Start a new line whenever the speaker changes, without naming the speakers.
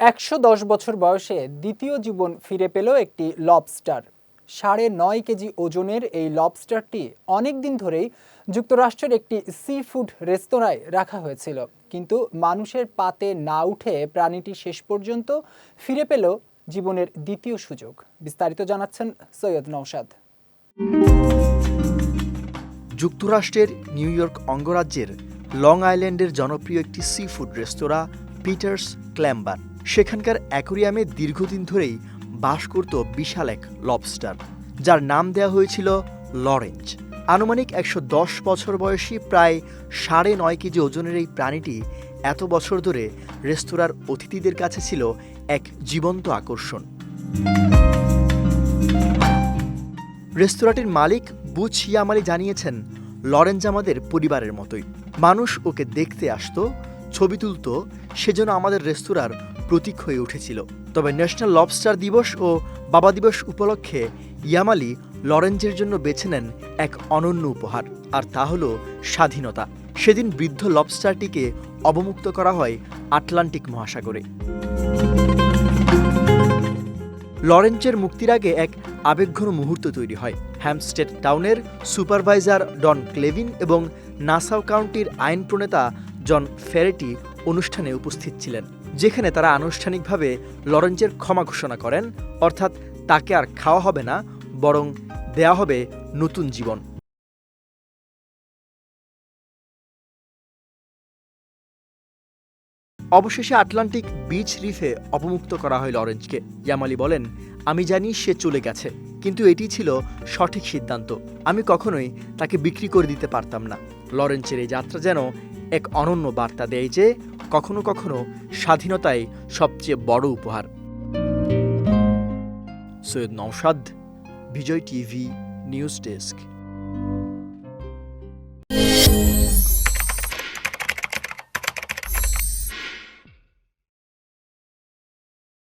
একশো দশ বছর বয়সে দ্বিতীয় জীবন ফিরে পেল একটি লবস্টার সাড়ে নয় কেজি ওজনের এই লবস্টারটি অনেক দিন ধরেই যুক্তরাষ্ট্রের একটি সি ফুড রেস্তোরাঁয় রাখা হয়েছিল। কিন্তু মানুষের পাতে না উঠে প্রাণীটি শেষ পর্যন্ত ফিরে পেল জীবনের দ্বিতীয় সুযোগ। বিস্তারিত জানাচ্ছেন সৈয়দ নৌসাদ
যুক্তরাষ্ট্রের নিউ ইয়র্ক অঙ্গরাজ্যের লং আইল্যান্ডের জনপ্রিয় একটি সি ফুড রেস্তোরাঁ পিটার্স ক্ল্যাম্বার সেখানকার অ্যাকোরিয়ামে দীর্ঘদিন ধরেই বাস করত বিশাল এক লবস্টার যার নাম দেওয়া হয়েছিল লরেঞ্জ আনুমানিক একশো দশ বছর বয়সী প্রায় সাড়ে নয় কেজি ওজনের এই প্রাণীটি এত বছর ধরে রেস্তোরাঁর অতিথিদের কাছে ছিল এক জীবন্ত আকর্ষণ। রেস্তোরাঁটির মালিক বুচ ইয়ামালি জানিয়েছেন লরেঞ্জ আমাদের পরিবারের মতোই। মানুষ ওকে দেখতে আসতো, ছবি তুলতো সেজন্য আমাদের রেস্তোরাঁর প্রতীক হয়ে উঠেছিল। তবে ন্যাশনাল লবস্টার দিবস ও বাবা দিবস উপলক্ষে ইয়ামালি লরেঞ্জের জন্য বেছে নেন এক অনন্য উপহার, আর তা হল স্বাধীনতা। সেদিন বৃদ্ধ লবস্টারটিকে অবমুক্ত করা হয় আটলান্টিক মহাসাগরে। লরেঞ্চের মুক্তির আগে এক আবেগঘন মুহূর্ত তৈরি হয়। হ্যামস্টেড টাউনের সুপারভাইজার ডন ক্লেভিন এবং নাসাও কাউন্টির আইন প্রণেতা জন ফেরেটি অনুষ্ঠানে উপস্থিত ছিলেন। যেখানে তারা আনুষ্ঠানিকভাবে লরেঞ্চের ক্ষমা ঘোষণা করেন, অর্থাৎ তাকে আর খাওয়া হবে না, বরং দেয়া হবে নতুন জীবন। অবশেষে আটলান্টিক বিচ রিফে অপমুক্ত করা হয় লরেঞ্জকে ইয়ামালি বলেন, আমি জানি সে চলে গেছে, কিন্তু এটি ছিল সঠিক সিদ্ধান্ত। আমি কখনোই তাকে বিক্রি করে দিতে পারতাম না। লরেঞ্চের এই যাত্রা যেন এক অনন্য বার্তা দেয় যে কখনো কখনো স্বাধীনতাই সবচেয়ে বড় উপহার। Syed Nausad Bijoy TV news desk.